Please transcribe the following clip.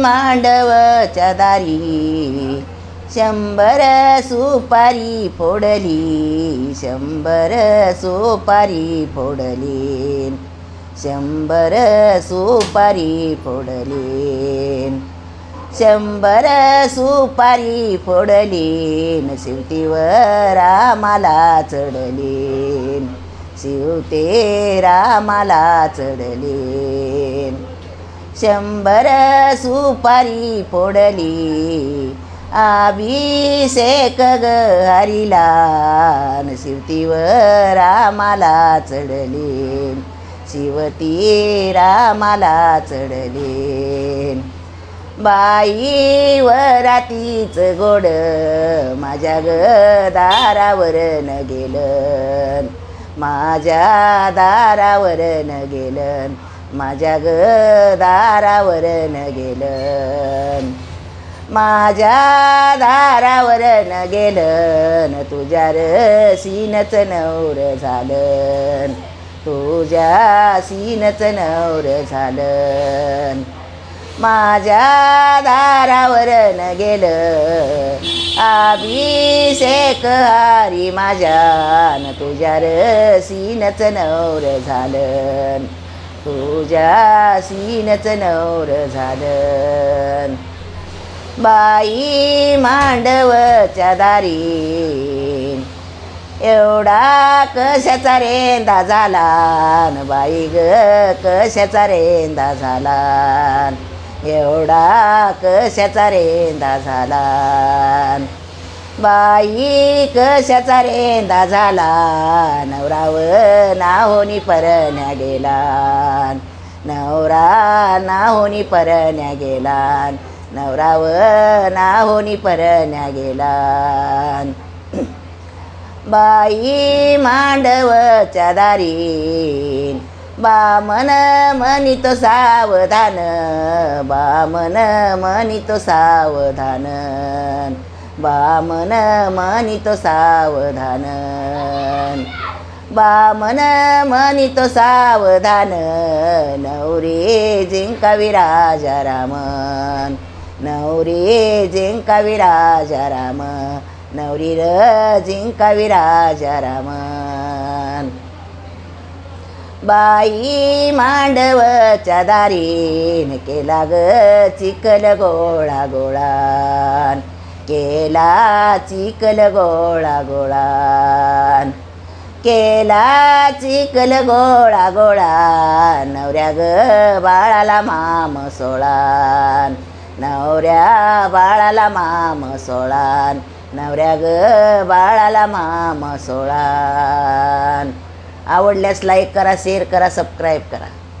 मांडवच्या दारी शंभर सुपारी फोडली शंभर सुपारी फोडली शंभर सुपारी फोडली शंभर सुपारी फोडली शिवतीवर रामाला चढली शिवते रामाला चढली. शंभर सुपारी फोडली. अभिषेक ग हरिला शिवतीवर रामाला चढली. शिवती रामाला चढली. बाई वरातीच गोड माझ्या ग दारावर न गेलं. माझ्या दारावर न गेलं. माझ्या ग दारावर न गेलं माझ्या दारावर न गेलं तुझ्या रसीनच नवर झालं तुझ्या सीनच नवर झालं माझ्या दारावर न गेलं अभिषेक हारी माझ्या न तुझ्या रसीनच नवर झालं. तुझ्या नवर झालं बाई मांडवच्या दारी एवढा कशाचा रेंदा झाला बाई ग कशाचा रेंदा झाला एवढा कशाचा रेंदा झाला बाई कशाचा रेंदा झाला? नवराव नाहोनी परण्या गेला. नवरा नाहोनी परण्या गेला. नवराव नाहोनी परण्या गेला. बाई मांडवच्या दारी बामन म्हणितो सावधान बामन म्हणितो सावधान. बामन मानितो सावधान. बामन मानितो सावधान. नवरी जिंकावी राजा राम. नवरी जिंकावी राजा राम. नवरी र जिंकावी राजा राम. बाई मांडवच्या दारीन केला ग चिखल गोळा गोळा. केला चिकल गोळा गोळान. केला चिकल गोळा गोळा नवऱ्या ग बाळाला माम सोळान. नवऱ्या बाळाला माम सोळान. नवऱ्या ग बाळाला माम सोळान. आवडल्यास लाईक करा शेअर करा सबस्क्राईब करा.